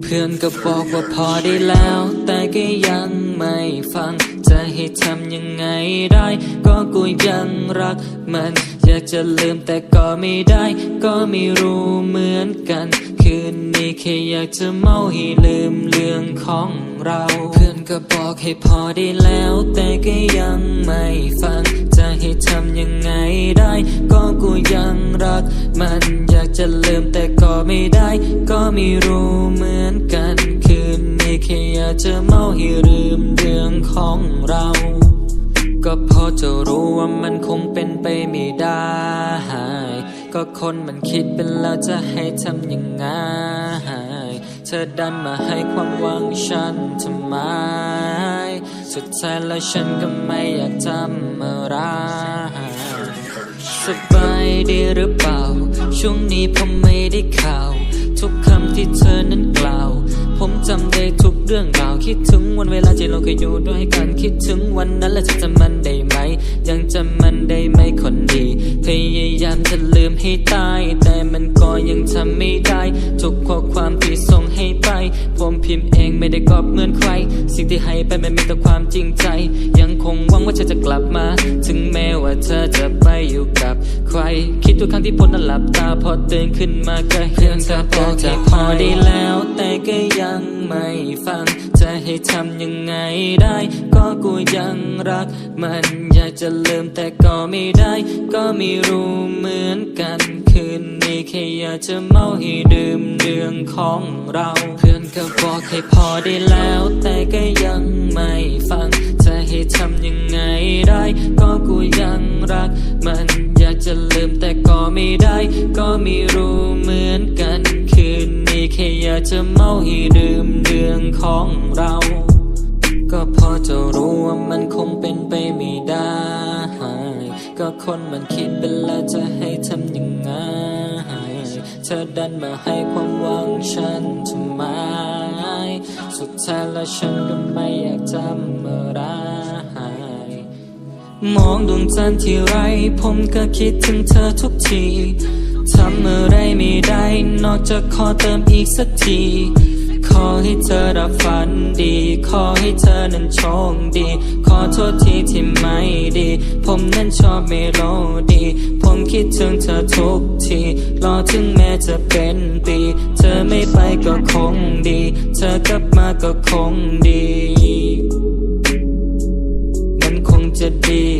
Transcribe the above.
เพื่อนก็บอกว่าพอได้แล้ว แต่ก็ยังไม่ฟัง จะให้ทำยังไงได้ ก็กูยังรักมัน อยากจะลืมแต่ก็ไม่ได้ ก็ไม่รู้เหมือนกัน คืนนี้แค่อยากจะเมาให้ลืมเรื่องของเรา เพื่อนก็บอกให้พอได้แล้ว แต่ก็ยังไม่ฟัง จะให้ทำยังไงได้ ก็กูยังรักมัน ไม่รู้เหมือนกันคืนนี้แค่อยากจะเมาให้ลืมเรื่องของเรา ก็พอจะรู้ว่ามันคงเป็นไปไม่ได้ ก็คนมันคิดเป็นแล้วจะให้ทำยังไงเธอดันมาให้ความหวังฉันทำไม สุดท้ายแล้วฉันก็ไม่อยากทำอะไรสบายดีหรือเปล่า ช่วงนี้ผมไม่ได้ข่าว ทุกคำที่เธอนั้นกล่าว ผมจำได้ทุกเรื่องราว คิดถึงวันเวลาที่เราเคยอยู่ด้วยกัน คิดถึงวันนั้นและจะจำมันได้ไหม ยังจำมันได้ไหมคนดี พยายามจะลืมให้ตาย แต่มันก็ยังทำไม่ได้ ทุกข้อความที่ส่งให้ไป ผมพิมพ์เองไม่ได้กอบเหมือนใคร สิ่งที่ให้ไปมันมีแต่ความจริงใจ กลับมา ถึงแม้ว่าเธอจะไปอยู่กับใคร คิดทุกครั้งที่พ้นนอนหลับตาพอตื่นขึ้นมาก็เห็นเธอบอกจะพอได้แล้ว แต่ก็ยังไม่ฟัง จะให้ทำยังไงได้ ก็กูยังรัก มันอยากจะลืมแต่ก็ไม่ได้ ก็ไม่รู้เหมือนกันคืนนี้แค่อยากจะเมาให้ดื่มเรื่องของเรา เพื่อนก็บอกให้พอได้แล้ว แต่ก็ยังไม่ฟัง ไงได้ก็กูยังรัก มันอยากจะลืมแต่ก็ไม่ได้ ก็ไม่รู้เหมือนกันคืนนี้แค่อยากจะเมาให้ดื่มเรื่องของเรา ก็พอจะรู้ว่ามันคงเป็นไปไม่ได้ ก็คนมันคิดเป็นแล้วจะให้ทำยังไงเธอดันมาให้ความหวังฉันทำไม สุดท้ายแล้วฉันก็ไม่อยากทำอะไร มองดวงจันทร์ที่ไร ผมก็คิดถึงเธอทุกทีทำอะไรไม่ได้ นอกจากขอเติมอีกสักที ขอให้เธอรับฝันดี ขอให้เธอนั้นโชคดี ขอโทษทีที่ไม่ดี ผมนั้นชอบเมโลดี ผมคิดถึงเธอทุกที รอถึงแม้จะเป็นปี เธอไม่ไปก็คงดี เธอกลับมาก็คงดี มันคงจะดี